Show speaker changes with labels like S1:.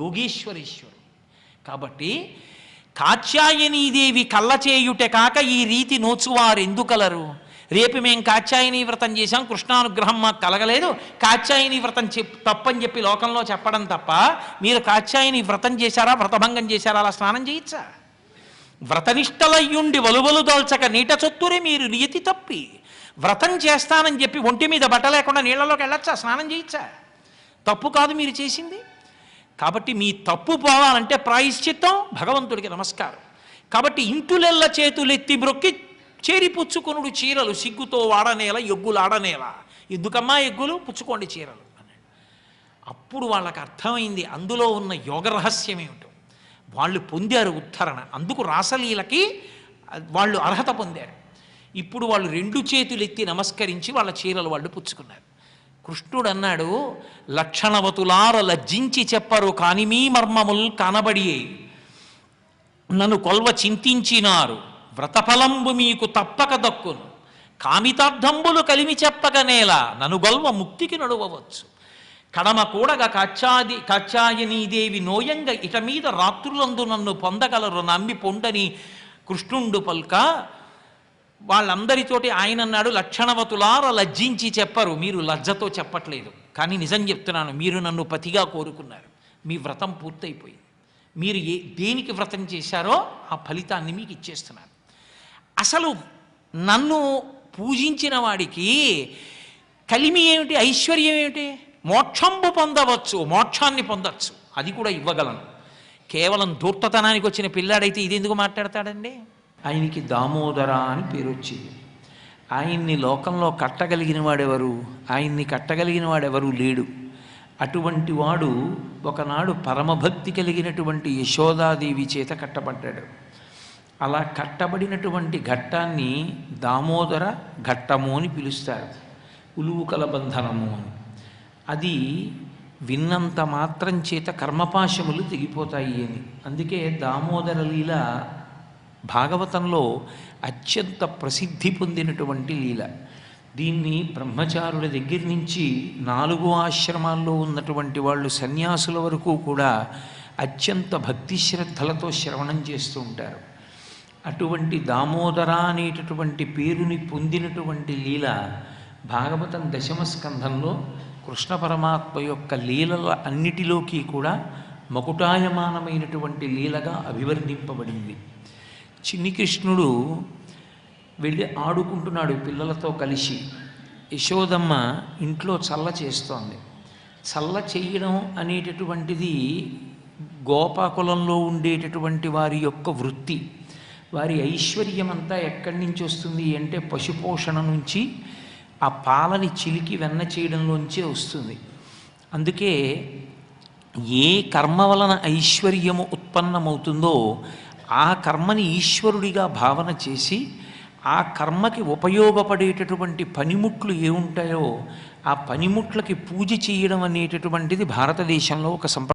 S1: యోగేశ్వరేశ్వరుడు. కాబట్టి కాత్యాయనీదేవి కళ్ళ చేయుటే కాక ఈ రీతి నోచువారు ఎందుకలరు రేపు మేం కాత్యాయని వ్రతం చేశాం కృష్ణానుగ్రహం మాకు కలగలేదు. కాత్యాయని వ్రతం చెప్ తప్పని చెప్పి లోకంలో చెప్పడం తప్ప మీరు కాత్యాయని వ్రతం చేశారా వ్రతభంగం చేశారా అలా స్నానం చేయొచ్చా వ్రతనిష్టలయ్యుండి వలువలు దోల్చక నీట చొత్తురే మీరు నియతి తప్పి. వ్రతం చేస్తానని చెప్పి ఒంటి మీద బట్ట లేకుండా నీళ్ళలోకి వెళ్ళొచ్చా స్నానం చేయొచ్చా తప్పు కాదు మీరు చేసింది. కాబట్టి మీ తప్పు పోవాలంటే ప్రాయశ్చిత్తం భగవంతుడికి నమస్కారం. కాబట్టి ఇంటులెల్ల చేతులెత్తి బ్రొక్కి చేరి పుచ్చుకొనుడు చీరలు సిగ్గుతో వాడనేల ఎగ్గులు ఆడనేల ఎందుకమ్మా ఎగ్గులు? పుచ్చుకోండి చీరలు అన్నాడు. అప్పుడు వాళ్ళకి అర్థమైంది అందులో ఉన్న యోగ రహస్యం ఏమిటో. వాళ్ళు పొందారు ఉద్ధరణ. అందుకు రాసలీలకి వాళ్ళు అర్హత పొందారు. ఇప్పుడు వాళ్ళు రెండు చేతులు ఎత్తి నమస్కరించి వాళ్ళ చీరలు వాళ్ళు పుచ్చుకున్నారు. కృష్ణుడు అన్నాడు లక్షణవతులార లజ్జించి చెప్పరు కాని మీ మర్మముల్ కనబడియే. నన్ను కొల్వ చింతించినారు వ్రతఫలంబు మీకు తప్పక దక్కును. కామితార్థంబులు కలిమి చెప్పగనేలా నను గొల్వ ముక్తికి నడువవచ్చు. కడమ కూడగ కచ్చాది కచ్చాయనీదేవి నోయంగ ఇట మీద రాత్రులందు నన్ను పొందగలరు నమ్మి పొండని కృష్ణుండు పల్క వాళ్ళందరితోటి ఆయన అన్నాడు లక్షణవతులార లజ్జించి చెప్పరు మీరు లజ్జతో చెప్పట్లేదు. కానీ నిజం చెప్తున్నాను మీరు నన్ను పతిగా కోరుకున్నారు. మీ వ్రతం పూర్తయిపోయింది. మీరు ఏ దేనికి వ్రతం చేశారో ఆ ఫలితాన్ని మీకు ఇచ్చేస్తున్నారు. అసలు నన్ను పూజించిన వాడికి కలిమి ఏమిటి ఐశ్వర్యం ఏమిటి? మోక్షంబు పొందవచ్చు మోక్షాన్ని పొందవచ్చు అది కూడా ఇవ్వగలను. కేవలం దూర్తతనానికి వచ్చిన పిల్లాడైతే ఇది ఎందుకు మాట్లాడతాడండి? ఆయనకి దామోదర అని పేరు వచ్చింది. ఆయన్ని లోకంలో కట్టగలిగిన వాడెవరు? ఆయన్ని కట్టగలిగిన వాడెవరు లేడు. అటువంటి వాడు ఒకనాడు పరమభక్తి కలిగినటువంటి యశోదాదేవి చేత కట్టబడ్డాడు. అలా కట్టబడినటువంటి ఘట్టాన్ని దామోదర ఘట్టము అని పిలుస్తారు. ఉలువుకల బంధనము అని. అది విన్నంత మాత్రం చేత కర్మపాశములు తెగిపోతాయి అని. అందుకే దామోదర లీల భాగవతంలో అత్యంత ప్రసిద్ధి పొందినటువంటి లీల. దీన్ని బ్రహ్మచారుల దగ్గర నుంచి నాలుగు ఆశ్రమాల్లో ఉన్నటువంటి వాళ్ళు సన్యాసుల వరకు కూడా అత్యంత భక్తి శ్రద్ధలతో శ్రవణం చేస్తూ ఉంటారు. అటువంటి దామోదర అనేటటువంటి పేరుని పొందినటువంటి లీల భాగవతం దశమ స్కంధంలో కృష్ణ పరమాత్మ యొక్క లీలల అన్నిటిలోకి కూడా మకుటాయమానమైనటువంటి లీలగా అభివర్ణింపబడింది. చిన్ని కృష్ణుడు వెళ్ళి ఆడుకుంటున్నాడు పిల్లలతో కలిసి. యశోదమ్మ ఇంట్లో చల్ల చేస్తోంది. చల్ల చేయడం అనేటటువంటిది గోపాకులంలో ఉండేటటువంటి వారి యొక్క వృత్తి. వారి ఐశ్వర్యం అంతా ఎక్కడి నుంచి వస్తుంది అంటే పశుపోషణ నుంచి ఆ పాలని చిలికి వెన్న చేయడంలోంచే వస్తుంది. అందుకే ఏ కర్మ వలన ఐశ్వర్యము ఉత్పన్నమవుతుందో ఆ కర్మని ఈశ్వరుడిగా భావన చేసి ఆ కర్మకి ఉపయోగపడేటటువంటి పనిముట్లు ఏముంటాయో ఆ పనిముట్లకి పూజ చేయడం అనేటటువంటిది భారతదేశంలో ఒక సంప్రదాయం